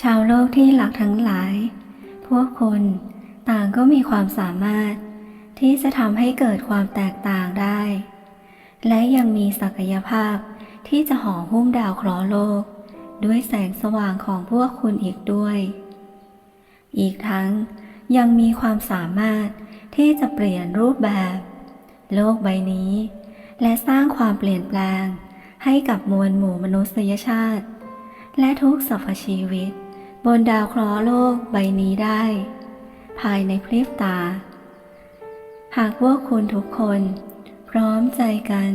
ชาวโลกที่หลักทั้งหลาย พวกคุณต่างก็มีความสามารถ ที่จะทำให้เกิดความแตกต่างได้ และยังมีศักยภาพที่จะห่อหุ้มดาวเคราะห์โลก ด้วยแสงสว่างของพวกคุณอีกด้วย อีกทั้งยังมีความสามารถที่จะเปลี่ยนรูปแบบ โลกใบนี้ และสร้างความเปลี่ยนแปลงให้กับมวลหมู่มนุษยชาติ และทุกสรรพชีวิต บนดาวเคราะห์โลกใบนี้ได้ ภายในพริบตา หากพวกคุณทุกคน พร้อมใจกัน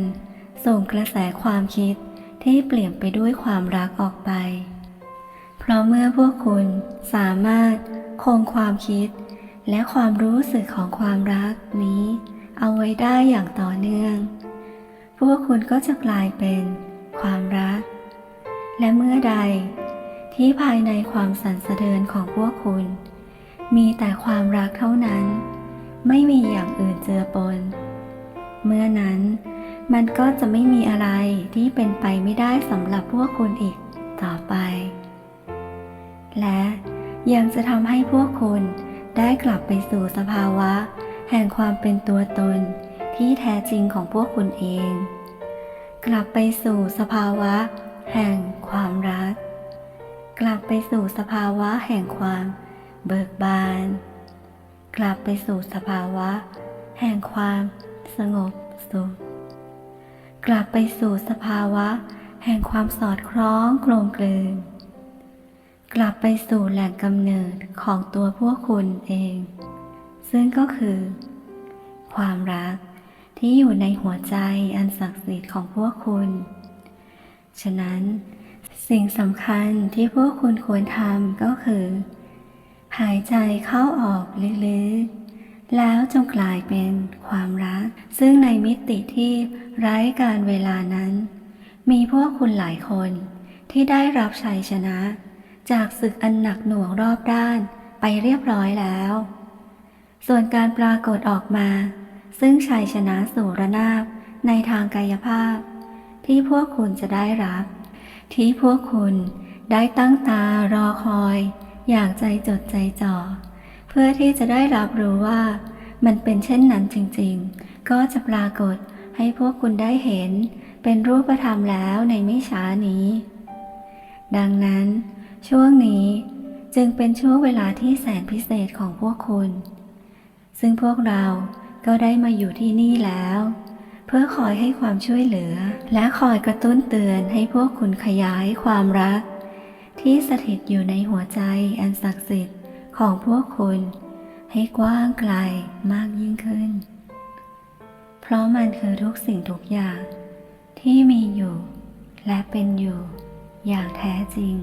ส่งกระแสความคิดที่เปลี่ยนไปด้วยความรักออกไป เพราะเมื่อพวกคุณสามารถคงความคิด และความรู้สึกของความรักนี้ เอาไว้ได้อย่างต่อเนื่อง พวกคุณก็จะกลายเป็นความรัก และเมื่อใด ที่ภายในความสั่นสะเทือนของพวกคุณ มีแต่ความรักเท่านั้น ไม่มีอย่างอื่นเจือปน เมื่อนั้นมันก็จะไม่มีอะไรที่เป็นไปไม่ได้สำหรับพวกคุณอีกต่อไป และยังจะทำให้พวกคุณได้กลับไปสู่สภาวะ แห่งความเป็นตัวตนที่แท้จริงของพวกคุณเอง กลับไปสู่สภาวะ แห่งความรัก กลับไปสู่สภาวะแห่งความเบิกบาน กลับไปสู่สภาวะ แห่งความสงบสุข กลับไปสู่สภาวะ แห่งความสอดคล้องกลมกลืน กลับไปสู่แหล่งกำเนิดของตัวพวกคุณเอง ซึ่งก็คือ ความรักที่อยู่ในหัวใจอันศักดิ์สิทธิ์ของพวกคุณ ฉะนั้น สิ่งสำคัญที่พวกคุณควรทำก็คือ หายใจเข้าออกลึกๆ แล้วจงกลายเป็นความรัก ซึ่งในมิติที่ไร้การเวลานั้น มีพวกคุณหลายคนที่ได้รับชัยชนะ จากศึกอันหนักหน่วงรอบด้านไปเรียบร้อยแล้ว ส่วนการปรากฏออกมา ซึ่งชัยชนะสู่ระนาบในทางกายภาพ ที่พวกคุณจะได้รับ ที่พวกคุณได้ตั้งตารอคอย อย่างใจจดใจจ่อ เพื่อที่จะได้รับรู้ว่ามันเป็นเช่นนั้นจริงๆ ก็จะปรากฏให้พวกคุณได้เห็นเป็นรูปธรรมแล้วในไม่ช้านี้ ดังนั้น ช่วงนี้จึงเป็นช่วงเวลาที่แสนพิเศษของพวกคุณ ซึ่งพวกเราก็ได้มาอยู่ที่นี่แล้ว เพื่อคอยให้ความช่วยเหลือ และคอยกระตุ้นเตือนให้พวกคุณขยายความรัก ที่สถิตอยู่ในหัวใจอันศักดิ์สิทธิ์ของพวกคุณ ให้กว้างไกลมากยิ่งขึ้น เพราะมันคือทุกสิ่งทุกอย่างที่มีอยู่ และเป็นอยู่อย่างแท้จริง